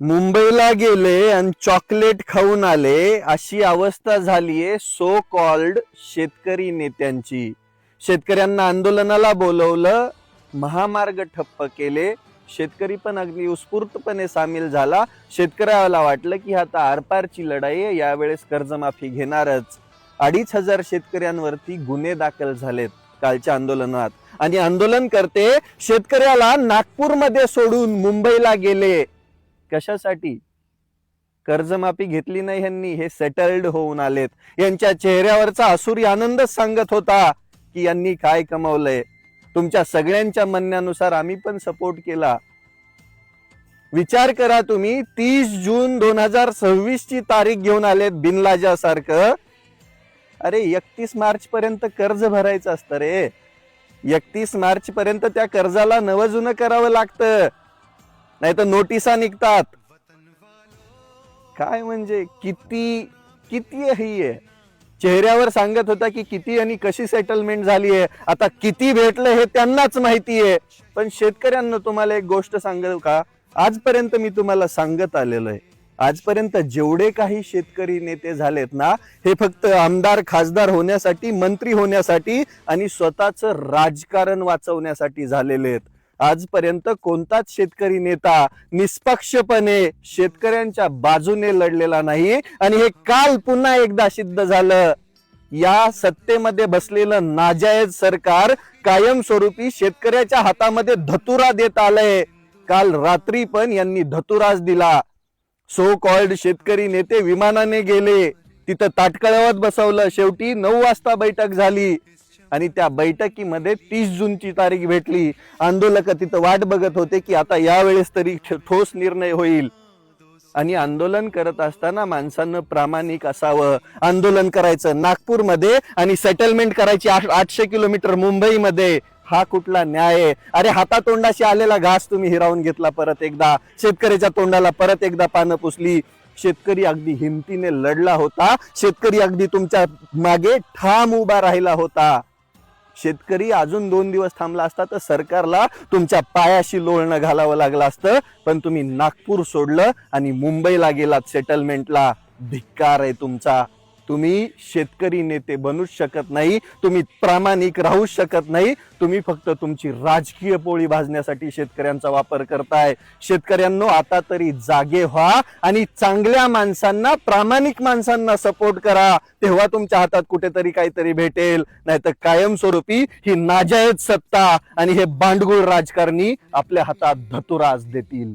मुंबईला गेले आणि चॉकलेट खाऊन आले अशी अवस्था झालीये सो कॉल्ड शेतकरी नेत्यांची. शेतकऱ्यांना आंदोलनाला बोलवलं महामार्ग ठप्प केले शेतकरी पण अगदी उत्स्फूर्तपणे सामील झाला. शेतकऱ्याला वाटलं की आता आरपारची लढाई आहे यावेळेस कर्जमाफी घेणारच. अडीच हजार शेतकऱ्यांवरती गुन्हे दाखल झालेत कालच्या आंदोलनात. आणि आंदोलन करते शेतकऱ्याला नागपूरमध्ये सोडून मुंबईला गेले. कशासाठी? कर्जमाफी घेतली नाही यांनी हे सेटल्ड होऊन आलेत. यांच्या चेहऱ्यावरचा असुरी आनंदच सांगत होता की यांनी काय कमवलंय. तुमच्या सगळ्यांच्या म्हणण्यानुसार आम्ही पण सपोर्ट केला. विचार करा तुम्ही तीस जून दोन हजार सव्वीस ची तारीख घेऊन आलेत बिनलाजा सारखं अरे एकतीस मार्च पर्यंत कर्ज भरायचं असतं रे. एकतीस मार्च पर्यंत त्या कर्जाला नवजुनं करावं लागतं. नाही तर नोटिसा निघतात. काय म्हणजे? किती किती ही आहे चेहऱ्यावर सांगत होता की किती आणि कशी सेटलमेंट झाली आहे. आता किती भेटलं हे त्यांनाच माहिती आहे. पण शेतकऱ्यांना तुम्हाला एक गोष्ट सांगेल का? आजपर्यंत मी तुम्हाला सांगत आलेलो आहे आजपर्यंत जेवढे काही शेतकरी नेते झालेत ना हे फक्त आमदार खासदार होण्यासाठी मंत्री होण्यासाठी आणि स्वतःच राजकारण वाचवण्यासाठी झालेले आहेत. आजपर्यंत कोणताच शेतकरी नेता निष्पक्षपणे शेतकऱ्यांच्या बाजूने लढलेला नाही. आणि हे काल पुन्हा एकदा सिद्ध झालं. या सत्तेमध्ये बसलेलं नाजायज सरकार कायमस्वरूपी शेतकऱ्याच्या हातामध्ये धतुरा देत आलंय. काल रात्री पण यांनी धतुराच दिला. सो कॉल्ड शेतकरी नेते विमानाने गेले. तिथं ताटकळवत बसवलं. शेवटी नऊ वाजता बैठक झाली. आणि त्या बैठकीमध्ये तीस जूनची तारीख भेटली. आंदोलक तिथं वाट बघत होते की आता यावेळेस तरी ठोस निर्णय होईल. आणि आंदोलन करत असताना माणसानं प्रामाणिक असावं. आंदोलन करायचं नागपूरमध्ये आणि सेटलमेंट करायची आठशे किलोमीटर मुंबईमध्ये. हा कुठला न्याय आहे? अरे हातातोंडाशी आलेला घास तुम्ही हिरावून घेतला परत एकदा. शेतकऱ्याच्या तोंडाला परत एकदा पानं पुसली. शेतकरी अगदी हिमतीने लढला होता. शेतकरी अगदी तुमच्या मागे ठाम उभा राहिला होता. शेतकरी अजून दोन दिवस थांबला असता तर सरकारला तुमच्या पायाशी लोळणं घालावं लागलं असतं. पण तुम्ही नागपूर सोडलं आणि मुंबईला गेलात सेटलमेंटला धिक्कार आहे तुमचा. तुम्ही शेतकरी नेते बनूच शकत नाही तुम्ही प्रामाणिक राहूच शकत नाही तुम्ही फक्त तुमची राजकीय पोळी भाजण्यासाठी शेतकऱ्यांचा वापर करताय. शेतकऱ्यांनो आता तरी जागे व्हा आणि चांगल्या माणसांना प्रामाणिक माणसांना सपोर्ट करा. तेव्हा तुमच्या हातात कुठेतरी काहीतरी भेटेल. नाहीतर कायमस्वरूपी ही नाजायज सत्ता आणि हे बांडगुळ राजकारणी आपल्या हातात धतुराज देतील.